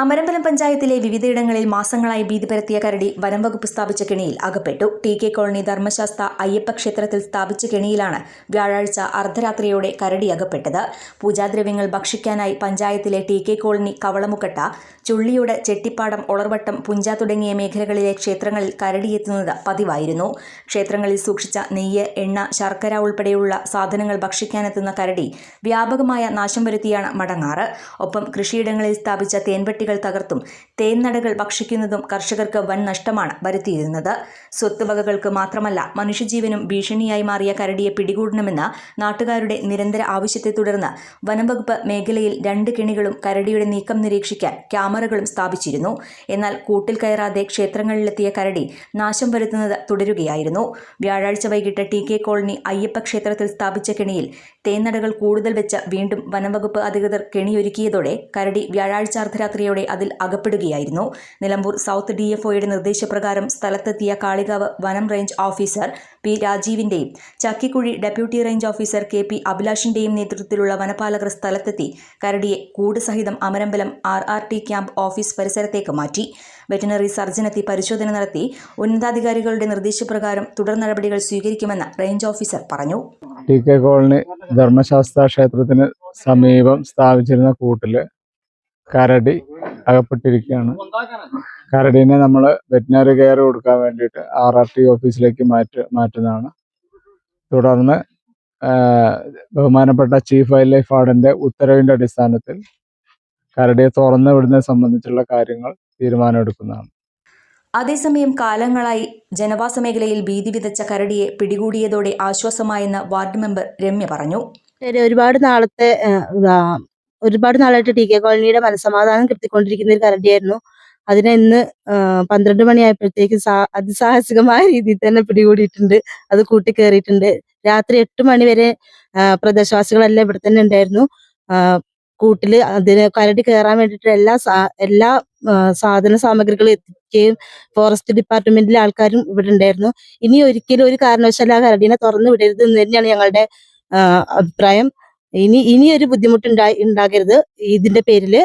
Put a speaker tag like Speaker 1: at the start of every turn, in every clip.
Speaker 1: അമരമ്പലം പഞ്ചായത്തിലെ വിവിധയിടങ്ങളിൽ മാസങ്ങളായി ഭീതി പരത്തിയ കരടി വനം വകുപ്പ് സ്ഥാപിച്ച കെണിയിൽ അകപ്പെട്ടു. T K colony Dharmashastra Ayyappa ക്ഷേത്രത്തിൽ സ്ഥാപിച്ച കെണിയിലാണ് വ്യാഴാഴ്ച അർദ്ധരാത്രിയോടെ കരടി അകപ്പെട്ടത്. പൂജാദ്രവ്യങ്ങൾ ഭക്ഷിക്കാനായി പഞ്ചായത്തിലെ T K colony Kavalamukkatta Chulliyode Chettippadam Olarvattam Puncha തുടങ്ങിയ മേഖലകളിലെ ക്ഷേത്രങ്ങളിൽ കരടിയെത്തുന്നത് പതിവായിരുന്നു. ക്ഷേത്രങ്ങളിൽ സൂക്ഷിച്ച നെയ്യ് എണ്ണ ശർക്കര ഉൾപ്പെടെയുള്ള സാധനങ്ങൾ ഭക്ഷിക്കാനെത്തുന്ന കരടി വ്യാപകമായ നാശം വരുത്തിയാണ് മടങ്ങാറ്. ഒപ്പം കൃഷിയിടങ്ങളിൽ സ്ഥാപിച്ച തേൻപെട്ടികൾ തകർത്തും. തേൻനടകൾ ഭക്ഷിക്കുന്നതും കർഷകർക്ക് വൻ നഷ്ടമാണ് വരുത്തിയിരുന്നത്. സ്വത്തുവകകൾക്ക് മാത്രമല്ല മനുഷ്യജീവനും ഭീഷണിയായി മാറിയ കരടിയെ പിടികൂടണമെന്ന നാട്ടുകാരുടെ നിരന്തര ആവശ്യത്തെ തുടർന്ന് വനംവകുപ്പ് മേഖലയിൽ രണ്ട് കെണികളും കരടിയുടെ നീക്കം നിരീക്ഷിക്കാൻ ക്യാമറകളും സ്ഥാപിച്ചിരുന്നു. എന്നാൽ കൂട്ടിൽ കയറാതെ ക്ഷേത്രങ്ങളിലെത്തിയ കരടി നാശം വരുത്തുന്നത് തുടരുകയായിരുന്നു. വ്യാഴാഴ്ച വൈകിട്ട് ടി കെ കോളനി അയ്യപ്പ ക്ഷേത്രത്തിൽ സ്ഥാപിച്ച കെണിയിൽ തേന്നടകൾ കൂടുതൽ വെച്ച് വീണ്ടും വനംവകുപ്പ് അധികൃതർ കെണിയൊരുക്കിയതോടെ കരടി വ്യാഴാഴ്ച അർദ്ധരാത്രിയോടെ അതിൽ അകപ്പെടുകയായിരുന്നു. നിലമ്പൂർ സൗത്ത് ഡി എഫ് ഒയുടെ നിർദ്ദേശപ്രകാരം സ്ഥലത്തെത്തിയ കാളികാവ് വനം range officer P രാജീവിന്റെയും Chakkikuzhi deputy range officer K P അഭിലാഷിന്റെയും നേതൃത്വത്തിലുള്ള വനപാലകർ സ്ഥലത്തെത്തി കരടിയെ കൂട് സഹിതം Amarambalam R R T camp office പരിസരത്തേക്ക് മാറ്റി. വെറ്റിനറി സർജനെത്തി പരിശോധന നടത്തി. ഉന്നതാധികാരികളുടെ നിർദ്ദേശപ്രകാരം തുടർ നടപടികൾ സ്വീകരിക്കുമെന്ന് റേഞ്ച് ഓഫീസർ പറഞ്ഞു.
Speaker 2: ടി കെ കോളനി ധർമ്മശാസ്ത്ര ക്ഷേത്രത്തിന് സമീപം സ്ഥാപിച്ചിരുന്ന കൂട്ടിൽ കരടി അകപ്പെട്ടിരിക്കുകയാണ്. കരടിനെ നമ്മൾ വെറ്റിനറി കെയർ കൊടുക്കാൻ വേണ്ടിയിട്ട് ആർ ആർ ടി ഓഫീസിലേക്ക് മാറ്റ മാറ്റുന്നതാണ്. തുടർന്ന് ബഹുമാനപ്പെട്ട ചീഫ് വൈൽഡ് ലൈഫ് വാർഡന്റെ ഉത്തരവിന്റെ അടിസ്ഥാനത്തിൽ കരടിയെ തുറന്നു വിടുന്നതിനെ സംബന്ധിച്ചുള്ള കാര്യങ്ങൾ തീരുമാനമെടുക്കുന്നതാണ്.
Speaker 1: അതേസമയം കാലങ്ങളായി ജനവാസ മേഖലയിൽ ഭീതി വിതച്ച കരടിയെ പിടികൂടിയതോടെ ആശ്വാസമായെന്ന് വാർഡ് മെമ്പർ രമ്യ പറഞ്ഞു.
Speaker 3: ഒരുപാട് നാളത്തെ ഇതാ, ഒരുപാട് നാളായിട്ട് ടി കെ കോളനിയുടെ മനസമാധാനം കിട്ടിക്കൊണ്ടിരിക്കുന്ന ഒരു കരടിയായിരുന്നു. അതിനെ ഇന്ന് പന്ത്രണ്ട് മണിയായപ്പോഴത്തേക്ക് സാ അതിസാഹസികമായ രീതിയിൽ തന്നെ പിടികൂടിയിട്ടുണ്ട്. അത് കൂട്ടി കയറിയിട്ടുണ്ട് രാത്രി എട്ട് മണി വരെ പ്രദേശവാസികളെല്ലാം ഇവിടെ തന്നെ ഉണ്ടായിരുന്നു. കൂട്ടിൽ അതിന് കരടി കയറാൻ വേണ്ടിയിട്ട് എല്ലാ എല്ലാ സാധന സാമഗ്രികളും എത്തിക്കുകയും ഫോറസ്റ്റ് ഡിപ്പാർട്ട്മെന്റിലെ ആൾക്കാരും ഇവിടെ ഉണ്ടായിരുന്നു. ഇനി ഒരിക്കലും ഒരു കാരണവശാലും ആ കരടിനെ തുറന്നു വിടരുത് എന്ന് തന്നെയാണ് ഞങ്ങളുടെ അഭിപ്രായം. ഇനി ഇനി ഒരു ബുദ്ധിമുട്ടുണ്ടായി ഉണ്ടാകരുത്. ഇതിന്റെ പേരിൽ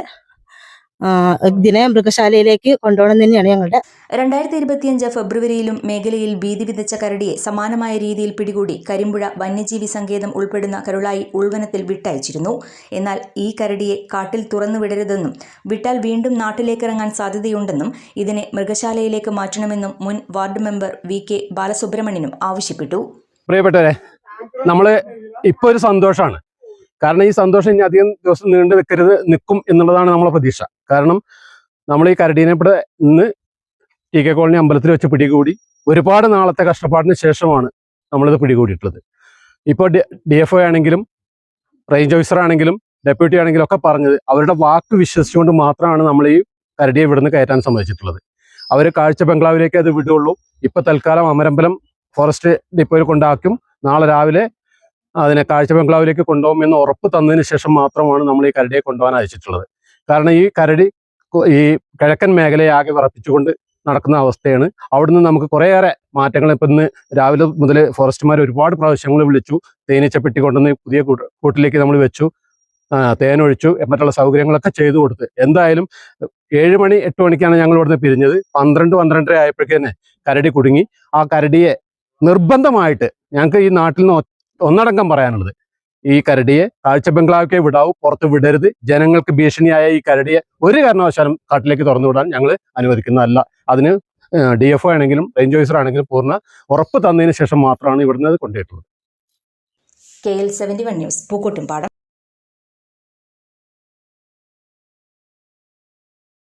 Speaker 3: ഇതിനെ മൃഗശാലയിലേക്ക് കൊണ്ടുപോകണം തന്നെയാണ് ഞങ്ങളുടെ.
Speaker 1: രണ്ടായിരത്തി ഇരുപത്തിയഞ്ച് ഫെബ്രുവരിയിലും മേഖലയിൽ ഭീതി വിതച്ച കരടിയെ സമാനമായ രീതിയിൽ പിടികൂടി കരിമ്പുഴ വന്യജീവി സങ്കേതം ഉൾപ്പെടുന്ന കരുളായി ഉൾവനത്തിൽ വിട്ടയച്ചിരുന്നു. എന്നാൽ ഈ കരടിയെ കാട്ടിൽ തുറന്നു വിടരുതെന്നും വിട്ടാൽ വീണ്ടും നാട്ടിലേക്കിറങ്ങാൻ സാധ്യതയുണ്ടെന്നും ഇതിനെ മൃഗശാലയിലേക്ക് മാറ്റണമെന്നും മുൻ വാർഡ് മെമ്പർ വി കെ ബാലസുബ്രഹ്മണ്യനും ആവശ്യപ്പെട്ടു.
Speaker 4: പ്രിയപ്പെട്ടവരെ നമ്മൾ ഇപ്പോൾ ഒരു സന്തോഷമാണ് കാരണം ഈ സന്തോഷം ഇനി അധികം ദിവസം നീണ്ടു വെക്കരുത് നിൽക്കും എന്നുള്ളതാണ് നമ്മളെ പ്രതീക്ഷ. കാരണം നമ്മൾ ഈ കരടീനെ ഇവിടെ ഇന്ന് ടി കെ കോളനി അമ്പലത്തിൽ വെച്ച് പിടികൂടി ഒരുപാട് നാളത്തെ കഷ്ടപ്പാടിന് ശേഷമാണ് നമ്മളിത് പിടികൂടിയിട്ടുള്ളത്. ഇപ്പോൾ ഡി എഫ് ഒ ആണെങ്കിലും റേഞ്ച് ഓഫീസർ ആണെങ്കിലും ഡെപ്യൂട്ടി ആണെങ്കിലും ഒക്കെ പറഞ്ഞത് അവരുടെ വാക്ക് വിശ്വസിച്ചുകൊണ്ട് മാത്രമാണ് നമ്മൾ ഈ കരടിയെ ഇവിടുന്ന് കയറ്റാൻ സമ്മതിച്ചിട്ടുള്ളത്. അവർ കാഴ്ച ബംഗ്ലാവിലേക്ക് അത് വിടുകയുള്ളൂ ഇപ്പം തൽക്കാലം അമരമ്പലം ഫോറസ്റ്റ് ഡിപ്പോയിൽ കൊണ്ടാക്കും. നാളെ രാവിലെ അതിനെ കാഴ്ച ബംഗ്ലാവിലേക്ക് കൊണ്ടുപോകുമെന്ന് ഉറപ്പ് തന്നതിന് ശേഷം മാത്രമാണ് നമ്മൾ ഈ കരടിയെ കൊണ്ടുപോകാൻ അയച്ചിട്ടുള്ളത്. കാരണം ഈ കരടി ഈ കിഴക്കൻ മേഖലയെ ആകെ വിറപ്പിച്ചുകൊണ്ട് നടക്കുന്ന അവസ്ഥയാണ്. അവിടുന്ന് നമുക്ക് കുറേയേറെ മാറ്റങ്ങൾ ഇപ്പം ഇന്ന് രാവിലെ മുതൽ ഫോറസ്റ്റുമാർ ഒരുപാട് പ്രാവശ്യങ്ങൾ വിളിച്ചു തേനീച്ച പെട്ടി കൊണ്ടുവന്ന് പുതിയ കൂട്ട് കൂട്ടിലേക്ക് നമ്മൾ വെച്ചു തേനൊഴിച്ചു മറ്റുള്ള സൗകര്യങ്ങളൊക്കെ ചെയ്തു കൊടുത്ത്. എന്തായാലും ഏഴ് മണി എട്ട് മണിക്കാണ് ഞങ്ങൾ ഇവിടുന്ന് പിരിഞ്ഞത്. പന്ത്രണ്ട് പന്ത്രണ്ടര ആയപ്പോഴേക്ക് തന്നെ കരടി കുടുങ്ങി. ആ കരടിയെ നിർബന്ധമായിട്ട് ഞങ്ങൾക്ക് ഈ നാട്ടിൽ നിന്ന് ഒന്നടങ്കം പറയാനുള്ളത്. ഈ കരടിയെ കാഴ്ച ബംഗ്ലാവിക്കേ വിടാവൂ പുറത്ത് വിടരുത്. ജനങ്ങൾക്ക് ഭീഷണിയായ ഈ കരടിയെ ഒരു കാരണവശാലും കാട്ടിലേക്ക് തുറന്നു വിടാൻ ഞങ്ങൾ അനുവദിക്കുന്നതല്ല. അതിന് ഡി എഫ് ഒ ആണെങ്കിലും റേഞ്ച് ഓഫീസർ ആണെങ്കിലും പൂർണ ഉറപ്പ് തന്നതിന് ശേഷം മാത്രമാണ് ഇവിടുന്ന് കൊണ്ടുപോയിട്ടുള്ളത്.
Speaker 1: K L seventy one news Pookkottumpadam.